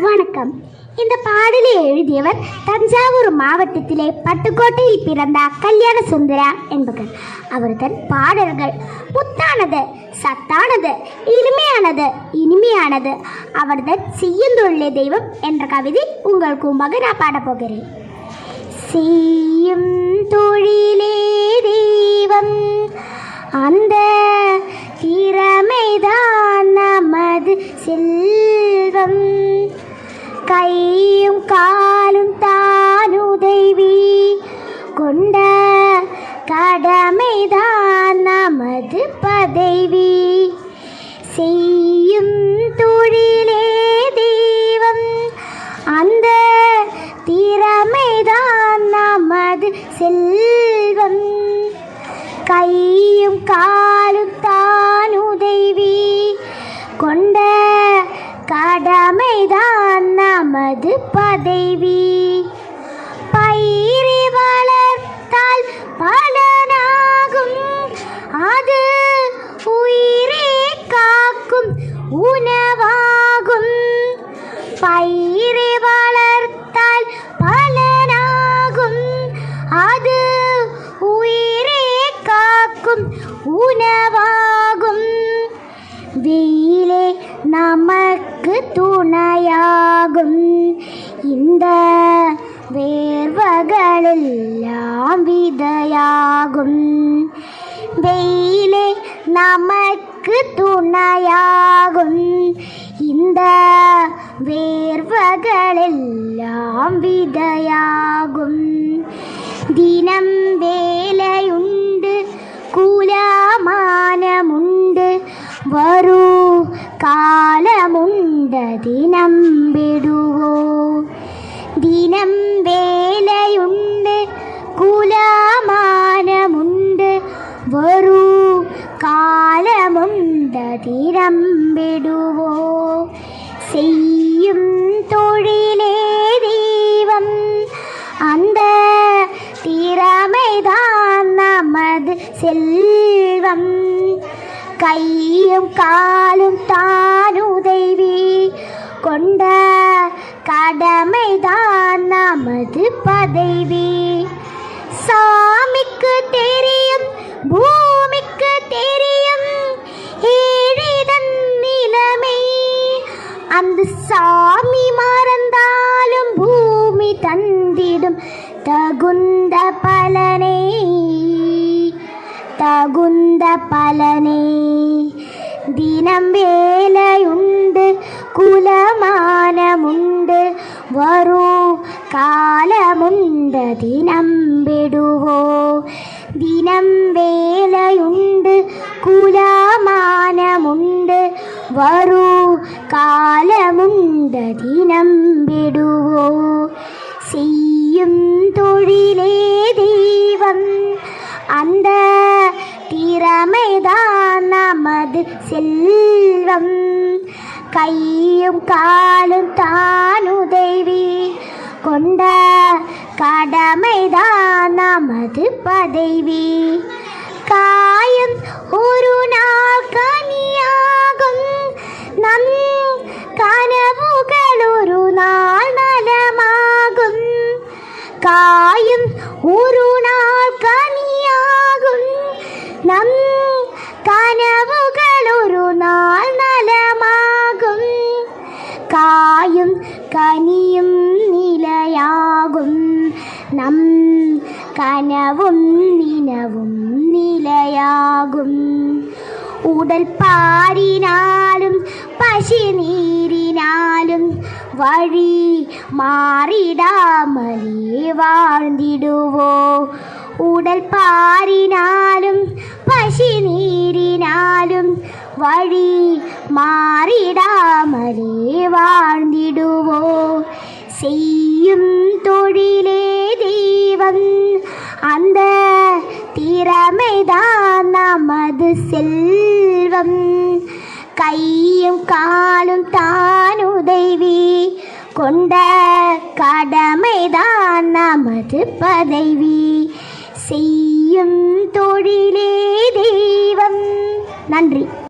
வணக்கம். இந்த பாடலை எழுதியவர் தஞ்சாவூர் மாவட்டத்திலே பட்டுக்கோட்டையில் பிறந்த கல்யாண சுந்தரா என்பவர். அவர் தன் பாடல்கள் முத்தானது சத்தானது இனிமையானது இனிமையானது. அவர் அவர்தன் செய்யுந்தொழிலே தெய்வம் என்ற கவிதை உங்களுக்கு மக நான் பாடப்போகிறேன் செய்யும் தொழிலே தெய்வம் அந்த திறமைதான் நமது செல்வம். கையும் காலும் தானுதவி கொண்ட கடமைதான் நமது பதவி செய்யும் தொழிலே தெய்வம் அந்த திறமைதான் நமது செல்வம் கையும் காலும் தானுதவி கொண்ட நமது பதவி. பயிரை வளர்த்தால் பலனாகும். அது உயிரே காக்கும் உணவாகும். பயிரை வளர்த்தால் பலனாகும். அது உயிரே காக்கும் உணவாகும். வெயிலே நமக்கு துணையாகும். இந்த வேர்வகளெல்லாம் விதையாகும். வெயிலே நமக்கு துணையாகும். இந்த வேர்வகளெல்லாம் விதையாகும் காலமுண்ட தினம் விடுவோ தினம் வேலையுண்டு குலமானமுண்டு வரு காலமுண்ட தினம் விடுவோ செய்யும் தொழிலே தெய்வம் அந்த திறமைதான் நமது செல்வம். கையும் காலும் தான் தெய்வி. சாமிக்கு தெரியும் பூமிக்கு தெரியும் ஏழைதன் நிலைமை. அந்த சாமி மறந்தாலும் பூமி தந்திடும் தகுந்த பலனை. தகுந்த பலனை. தினம் வேலையுண்டு குலமானமுண்டு வரும் காலமுண்டு தினம் விடுவோ தினம் வேலையுண்டு குலமானமுண்டு வரு காலமுண்ட தினம் செய்யும் தொழிலே தெய்வம் அந்த திறமைதான் நமது செல்வம் கையும் காலும் தானுதவி கொண்ட கடமைதான் நமது பதவி. காயம் ஒரு நாள் கனியாகும் நம் கனவுகள் ஒரு நாள் நலமாகும். காயும் ஒரு நாள் கனியாகும் நம் கனவுகள் ஒரு நாள் நலமாகும். காயும் கனியும் நிலையாகும். நம் கனவும் நினவும் நிலையாகும் உடல் பாரினாலும் பசி நீரினாலும் வழி மாறிடாமலே வாழ்ந்திடுவோ உடல் பாரினாலும் பசி நீரினாலும் திறமைதான் நமது செல்வம். கையும் காலும் தானுதவி கொண்ட கடமைதான் நமது பதவி. செய்யும் தொழிலே தெய்வம். நன்றி.